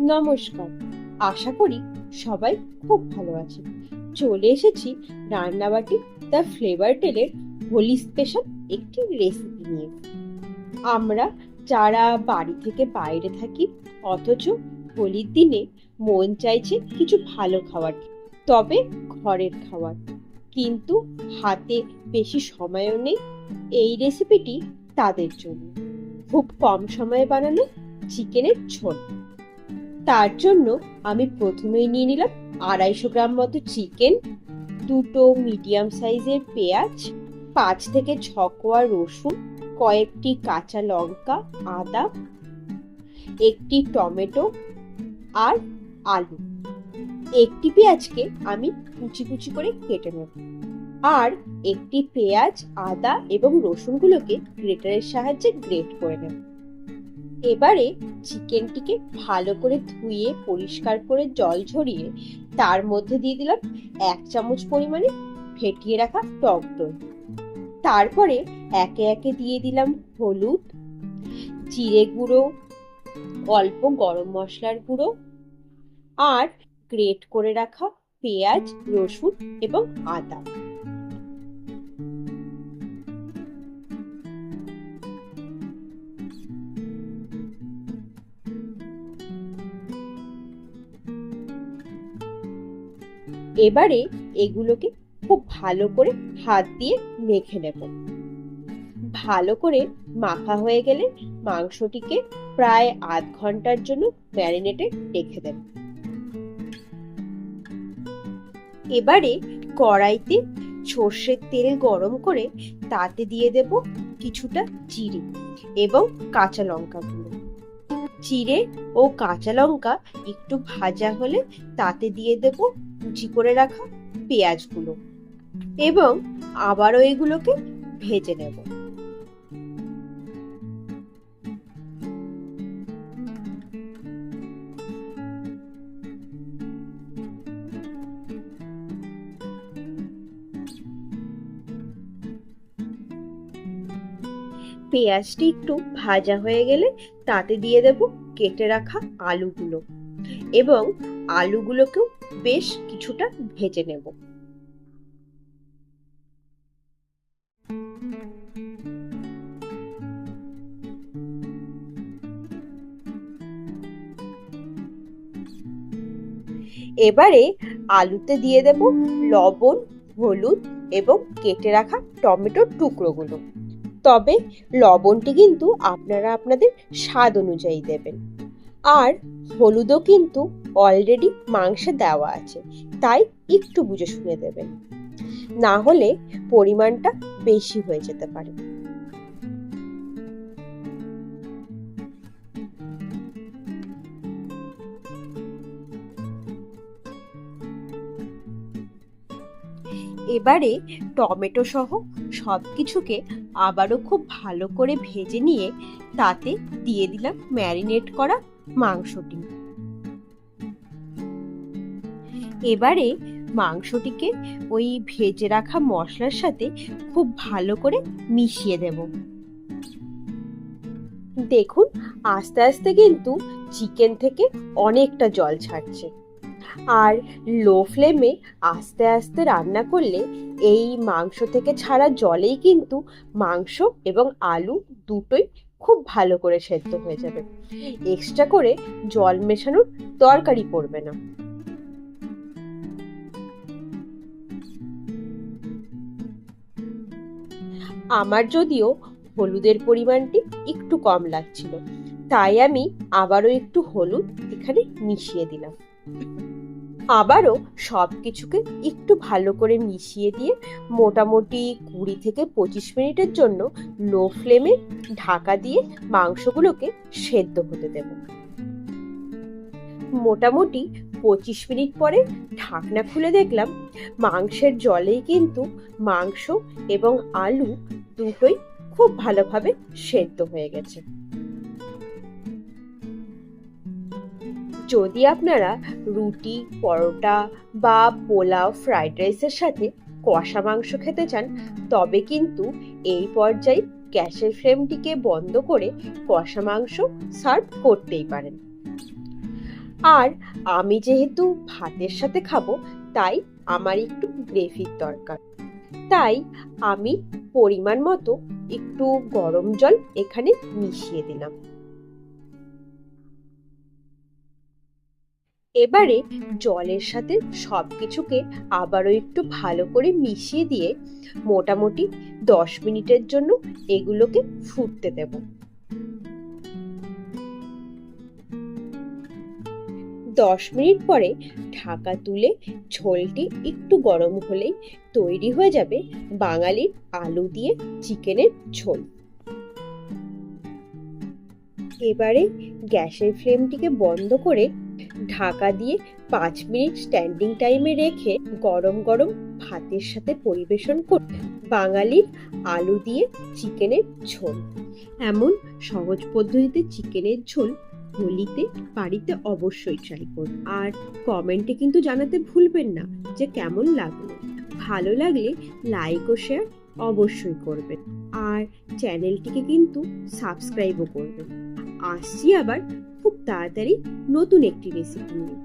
নমস্কার। আশা করি সবাই খুব ভালো আছেন। চলে এসেছি রান্নাবাটি দ্য ফ্লেভার টেলের হোলি স্পেশাল একটি রেসিপি নিয়ে। আমরা যারা বাড়ি থেকে বাইরে থাকি, অথচ হোলির দিনে মন চাইছে কিছু ভালো খাবার তবে ঘরের খাবার কিন্তু হাতে বেশি সময়ও নেই এই রেসিপিটি তাদের জন্য। খুব কম সময়ে বানানো চিকেনের ঝোল। তার জন্য আমি প্রথমেই নিয়ে নিলাম আড়াইশো গ্রাম মতো চিকেন, দুটো মিডিয়াম সাইজের পেঁয়াজ, পাঁচ থেকে ছ কোয়া রসুন, কয়েকটি কাঁচা লঙ্কা, আদা, একটি টমেটো আর আলু। একটি পেঁয়াজকে আমি কুচি কুচি করে কেটে নেব। আর একটি পেঁয়াজ, আদা এবং রসুনগুলোকে গ্রেটারের সাহায্যে গ্রেট করে নেব। এবারে চিকেনটিকে ভালো করে ধুয়ে, পরিষ্কার করে জল ঝরিয়ে তার মধ্যে দিয়ে দিলাম এক চামচ পরিমাণে ফেটিয়ে রাখা টক দই। তারপরে একে একে দিয়ে দিলাম হলুদ, জিরে গুঁড়ো, অল্প গরম মশলার গুঁড়ো আর গ্রেট করে রাখা পেঁয়াজ, রসুন এবং আদা। এবারে এগুলোকে খুব ভালো করে হাত দিয়ে মেখে নেব। ভালো করে মাখা হয়ে গেলে মাংসটিকে প্রায় আধ ঘণ্টার জন্য ম্যারিনেটে রেখে দেব। এবারে কড়াইতে সর্ষের তেল গরম করে তাতে দিয়ে দেব কিছুটা জিরে এবং কাঁচা লঙ্কাগুলো। জিরে ও কাঁচা লঙ্কা একটু ভাজা হলে তাতে দিয়ে দেব কুচি করে রাখা পেঁয়াজগুলো এবং আবারও এগুলোকে ভেজে নেব। পেঁয়াজটি একটু ভাজা হয়ে গেলে তাতে দিয়ে দেব কেটে রাখা আলুগুলো এবং আলুগুলোকেও বেশ কিছুটা ভেজে নেব। এবারে আলুতে দিয়ে দেব লবণ, হলুদ এবং কেটে রাখা টমেটোর টুকরোগুলো। তবে লবণটি কিন্তু আপনারা আপনাদের স্বাদ অনুযায়ী দেবেন। আর হলুদও কিন্তু অলরেডি মাংসে দেওয়া আছে, তাই একটু বুঝে শুনে দেবেন। না হলে পরিমাণটা বেশি হয়ে যেতে পারে। এবারে টমেটো সহ সব কিছুকে আবারও খুব ভালো করে ভেজে নিয়ে তাতে দিয়ে দিলাম ম্যারিনেট করা মাংসটি। এবারে মাংসটিকে ওই ভেজে রাখা মশলার সাথে খুব ভালো করে মিশিয়ে দেব। দেখুন, আস্তে আস্তে কিন্তু চিকেন থেকে অনেকটা জল ছাড়ছে। আর লো ফ্লেমে আস্তে আস্তে রান্না করলে এই মাংস থেকে ছাড়া জলেই কিন্তু মাংস এবং আলু দুটোই খুব ভালো করে সেদ্ধ হয়ে যাবে। এক্সট্রা করে জল মেশানোর দরকারই পড়বে না। আমার যদিও হলুদের পরিমাণটি একটু কম লাগছিল, তাই আমি আবারও একটু হলুদ এখানে মিশিয়ে দিলাম। আবারও সব কিছুকে একটু ভালো করে মিশিয়ে দিয়ে মোটামুটি কুড়ি থেকে পঁচিশ মিনিটের জন্য লো ফ্লেমে ঢাকা দিয়ে মাংসগুলোকে সেদ্ধ হতে দেব। মোটামুটি পঁচিশ মিনিট পরে ঢাকনা খুলে দেখলাম মাংসের জলেই কিন্তু মাংস এবং আলু দুটোই খুব ভালোভাবে সেদ্ধ হয়ে গেছে। যদি আপনারা রুটি, পরোটা বা পোলাও, ফ্রাইড রাইসের সাথে কষা মাংস খেতে চান, তবে কিন্তু এই পর্যায়ে গ্যাসের ফ্লেমটিকে বন্ধ করে কষা মাংস সার্ভ করতেই পারেন। আর আমি যেহেতু ভাতের সাথে খাব, তাই আমার একটু গ্রেভির দরকার। তাই আমি পরিমাণ মতো একটু গরম জল এখানে মিশিয়ে দিলাম। এবারে জলের সাথে সব কিছুকে আবারও একটু ভালো করে মিশিয়ে দিয়ে মোটামুটি দশ মিনিটের জন্য এগুলোকে ফুটতে দেব। দশ মিনিট পরে ঢাকা তুলে ঝোলটি একটু গরম হলেই তৈরি হয়ে যাবে বাঙালির আলু দিয়ে চিকেনের ঝোল। এবারে গ্যাসের ফ্লেমটিকে বন্ধ করে ঢাকা দিয়ে পাঁচ মিনিট স্ট্যান্ডিং টাইমে রেখে গরম গরম ভাতের সাথে পরিবেশন করে বাঙালির আলু দিয়ে চিকেনের ঝোল। এমন সহজ পদ্ধতিতে চিকেনের ঝোল হোলিতে, বাড়িতে অবশ্যই ট্রাই করুন। আর কমেন্টে কিন্তু জানাতে ভুলবেন না যে কেমন লাগল। ভালো লাগলে লাইক ও শেয়ার অবশ্যই করবেন। আর চ্যানেলটিকে কিন্তু সাবস্ক্রাইবও করবেন। আসছি আবার খুব তাড়াতাড়ি নতুন একটি রেসিপি নিয়ে